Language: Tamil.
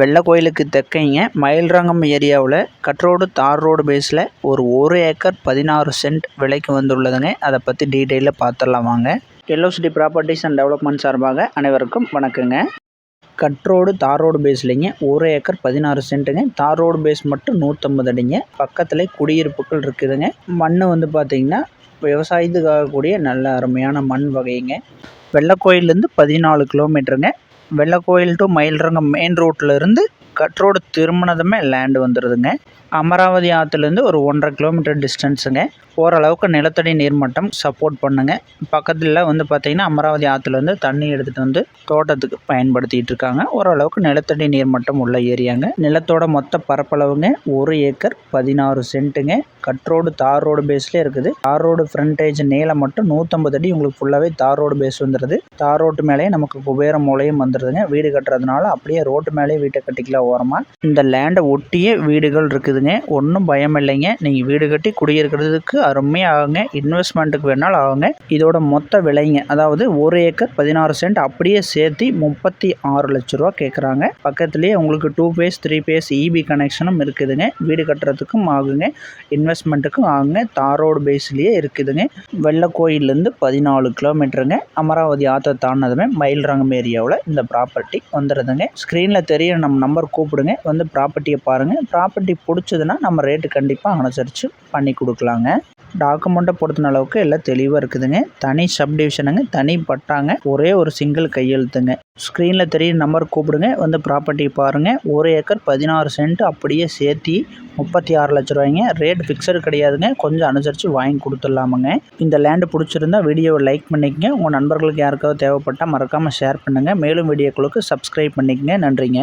வெள்ளை கோயிலுக்கு தெற்கைங்க மயில்ரங்கம் ஏரியாவில் கட்ரோடு தார் ரோடு பேஸில் ஒரு ஒரு ஏக்கர் பதினாறு சென்ட் விலைக்கு வந்துள்ளதுங்க. அதை பற்றி டீட்டெயிலில் பார்த்துடலாம் வாங்க. Yellow city properties and development சார்பாக அனைவருக்கும் வணக்கங்க. கட்ரோடு தார் ரோடு பேஸ்லிங்க ஒரு ஏக்கர் பதினாறு சென்ட்டுங்க. தார் ரோடு பேஸ் மட்டும் நூற்றம்பது அடிங்க. பக்கத்தில் குடியிருப்புகள் இருக்குதுங்க. மண் வந்து பார்த்திங்கன்னா விவசாயத்துக்காக கூடிய நல்ல அருமையான மண் வகைங்க. வெள்ளக்கோயிலேருந்து பதினாலு கிலோமீட்டருங்க வெள்ளக்கோயில் டு மயில்ரங்கம் மெயின் ரோட்டில் இருந்து கட்ரோடு திரும்பினதுமே லேண்டு வந்துடுதுங்க அமராவதி ஆற்றுலேருந்து ஒரு ஒன்றரை கிலோமீட்டர் டிஸ்டன்ஸுங்க ஓரளவுக்கு நிலத்தடி நீர்மட்டம் சப்போர்ட் பண்ணுங்க. பக்கத்தில் வந்து பார்த்திங்கன்னா அமராவதி ஆற்றுலேருந்து தண்ணி எடுத்துகிட்டு வந்து தோட்டத்துக்கு பயன்படுத்திகிட்டு இருக்காங்க. ஓரளவுக்கு நிலத்தடி நீர்மட்டம் உள்ள ஏரியாங்க. நிலத்தோட மொத்த பரப்பளவுங்க ஒரு ஏக்கர் பதினாறு சென்ட்டுங்க. கட்ரோடு தார் ரோடு பேஸ்லேயே இருக்குது. தார் ரோடு ஃப்ரண்டேஜ் நீளம் மட்டும் நூற்றம்பது அடி. உங்களுக்கு ஃபுல்லாகவே தார் ரோடு பேஸ் வந்துடுது தார் ரோட்டு மேலேயே நமக்கு குபேர மூலையும் வந்துடுதுங்க வீடு கட்டுறதுனால அப்படியே ரோட்டு மேலேயே வீட்டை கட்டிக்கலாம். ஓரமாக இந்த லேண்டை ஒட்டியே வீடுகள் இருக்குதுங்க. ஒன்றும் பயம் இல்லைங்க. நீங்கள் வீடு கட்டி குடியிருக்கிறதுக்கு அருமையாக ஆகுங்க. இன்வெஸ்ட்மெண்ட்டுக்கு வேணாலும் ஆகுங்க. இதோட மொத்த விலைங்க. அதாவது ஒரு ஏக்கர் பதினாறு சென்ட் அப்படியே சேர்த்து முப்பத்தி ஆறு லட்ச ரூபா கேட்குறாங்க பக்கத்துலேயே உங்களுக்கு two phase three phase EB கனெக்ஷனும் இருக்குதுங்க. வீடு கட்டுறதுக்கும் ஆகுங்க. இன்வெஸ்ட்மெண்ட்டுக்கும் ஆகுங்க. தாரோடு பேஸ்லேயே இருக்குதுங்க. வெள்ளக்கோயிலேருந்து பதினாலு கிலோமீட்டருங்க. அமராவதி ஆற்றை மயில் மயில்ரங்கம் ஏரியாவில் இந்த ப்ராப்பர்ட்டி வந்துடுதுங்க ஸ்க்ரீனில் தெரிய நம்ம நம்பர் கூப்பிடுங்க. வந்து ப்ராப்பர்ட்டியை பாருங்கள் ப்ராப்பர்ட்டி பிடிச்சதுன்னா நம்ம ரேட்டு கண்டிப்பாக அனுசரித்து பண்ணி கொடுக்கலாங்க. டாக்குமெண்ட்டை பொறுத்தின அளவுக்கு எல்லாம் தெளிவாக இருக்குதுங்க. தனி சப்டிவிஷனுங்க தனி பட்டாங்க. ஒரே ஒரு சிங்கிள் கையெழுத்துங்க. ஸ்க்ரீனில் தெரியும் நம்பர் கூப்பிடுங்க. வந்து ப்ராப்பர்ட்டி பாருங்கள் ஒரு ஏக்கர் பதினாறு சென்ட் அப்படியே சேர்த்தி முப்பத்தி ஆறு லட்ச ரூபாய்ங்க. ரேட் ஃபிக்ஸடு கிடையாதுங்க. கொஞ்சம் அனுசரித்து வாங்கி கொடுத்துடலாமுங்க. இந்த லேண்டு பிடிச்சிருந்தா வீடியோவை லைக் பண்ணிக்கங்க. உங்கள் நண்பர்களுக்கு யாருக்காவது தேவைப்பட்டால் மறக்காமல் ஷேர் பண்ணுங்கள் மேலும் வீடியோக்களுக்கு சப்ஸ்கிரைப் பண்ணிக்கங்க. நன்றிங்க.